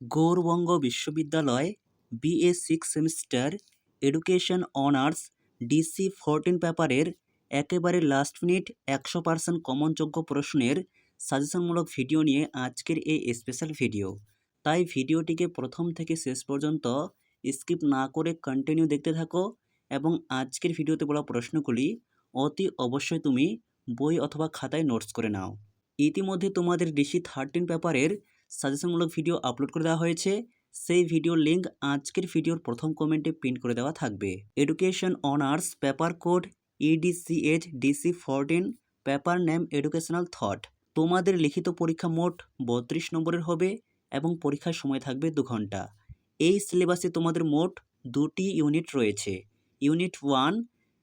গৌরবঙ্গ বিশ্ববিদ্যালয় BA six semester education honours DC fourteen পেপারের একেবারে লাস্ট মিনিট একশো পার্সেন্ট কমনযোগ্য প্রশ্নের সাজেশনমূলক ভিডিও নিয়ে আজকের এই স্পেশাল ভিডিও তাই ভিডিওটিকে প্রথম থেকে শেষ পর্যন্ত স্কিপ না করে কন্টিনিউ দেখতে থাকো এবং আজকের ভিডিওতে বলা প্রশ্নগুলি অতি অবশ্যই তুমি বই অথবা খাতায় নোটস করে নাও। ইতিমধ্যে তোমাদের ডিসি থার্টিন পেপারের সাজেশনমূলক ভিডিও আপলোড করে দেওয়া হয়েছে। সেই ভিডিওর লিঙ্ক আজকের ভিডিওর প্রথম কমেন্টে পিন করে দেওয়া থাকবে। Education honours paper code EDCH DC fourteen paper name educational thought তোমাদের লিখিত পরীক্ষা মোট বত্রিশ নম্বরের হবে এবং পরীক্ষার সময় থাকবে দু ঘণ্টা। এই সিলেবাসে তোমাদের মোট দুটি ইউনিট রয়েছে। ইউনিট ওয়ান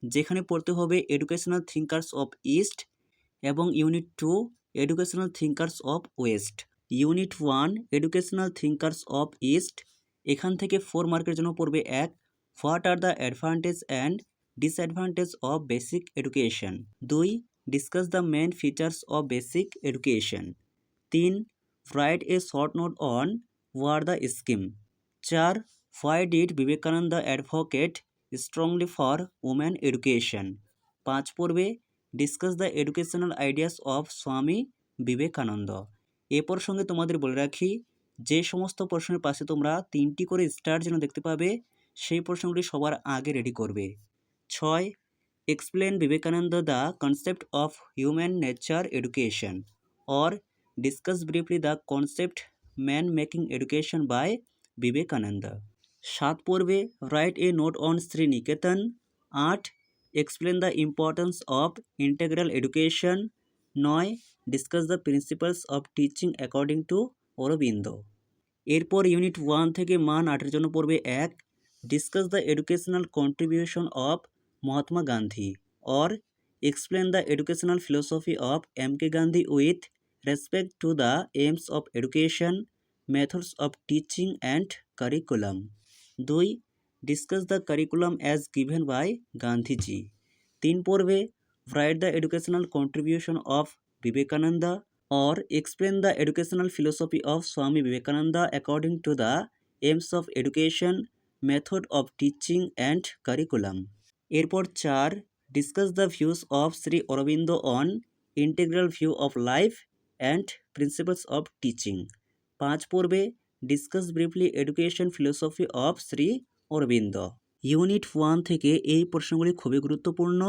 যেখানে পড়তে হবে এডুকেশনাল থিঙ্কার্স অফ ইস্ট এবং unit two educational thinkers of west unit one educational thinkers of east. এখান থেকে ফোর মার্কের জন্য পড়বে এক। What are the advantage and disadvantage of basic education? দুই, discuss the main features of basic education. তিন, write a short note on Wardha scheme. চার, why did Vivekananda advocate strongly for women education? পাঁচ পড়বে, discuss the educational ideas of Swami Vivekananda. এ প্রসঙ্গে তোমাদের বলে রাখি, যে সমস্ত প্রশ্নের পাশে তোমরা তিনটি করে স্টার যেন দেখতে পাবে, সেই প্রশ্নগুলি সবার আগে রেডি করবে। ছয় explain Vivekananda the concept of human nature education or discuss briefly the concept man making education by Vivekananda সাত পর্বে write a note on Sriniketan আট explain the importance of integral education নয় discuss the principles of teaching according to Aurobindo. এরপর unit one থেকে মান আটের জন্য পড়বে এক discuss the educational contribution of Mahatma Gandhi. Or explain the educational philosophy of M K Gandhi with respect to the aims of education methods of teaching and curriculum দুই discuss the curriculum as given by Gandhiji. তিন পর্বে write the educational contribution of Vivekananda or explain the educational philosophy of Swami Vivekananda according to the aims of education, method of teaching and curriculum. এরপর চার discuss the views of Shri Aurobindo on integral view of life and principles of teaching পাঁচ পর্বে discuss briefly education philosophy of Shri Aurobindo unit one থেকে এই প্রশ্নগুলি খুবই গুরুত্বপূর্ণ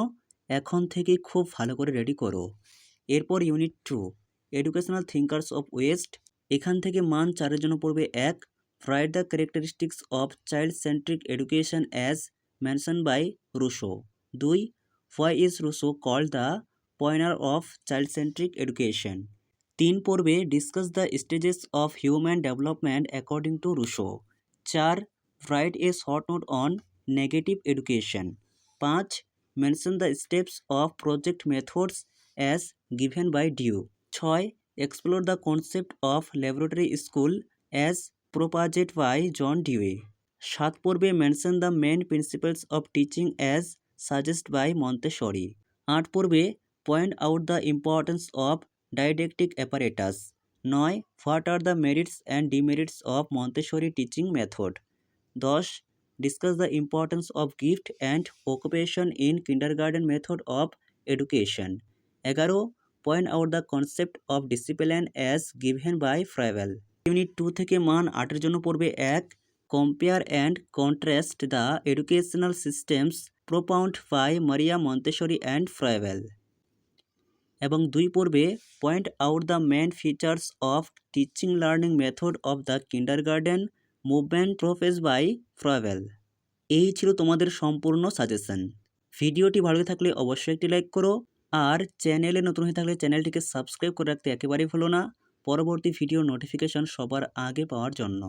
এখন থেকে খুব ভালো করে রেডি করো। এরপর unit two educational thinkers of west এখান থেকে মান চারের জন্য পড়বে এক write the characteristics of child centric education as mention by Rousseau দুই why is Rousseau call the pioneer of child centric education তিন পর্বে discuss the stages of human development according to Rousseau চার write a short note on negative education পাঁচ mention the steps of project methods as given by Dewey ছয় explore the concept of laboratory school as proposed by John Dewey সাত পর্বে mention the main principles of teaching as suggest by Montessori আট পর্বে point out the importance of didactic apparatus নয় what are the merits and demerits of Montessori teaching method দশ discuss the importance of gift and occupation in kindergarten method of education. এগারো, point out the concept of discipline as given by Froebel. Unit two থেকে মান আটের জন্য পড়বে এক compare and contrast the educational systems propounded by Maria Montessori and Froebel এবং দুই পর্বে point out the main features of teaching learning method of the kindergarten movement professed by Froebel এই ছিল তোমাদের সম্পূর্ণ সাজেশন। ভিডিওটি ভালো থাকলে অবশ্যই একটি লাইক করো আর চ্যানেলে নতুন হয়ে থাকলে চ্যানেলটিকে সাবস্ক্রাইব করে রাখতে একেবারেই ভুলো না। পরবর্তী ভিডিও নোটিফিকেশন সবার আগে পাওয়ার জন্য।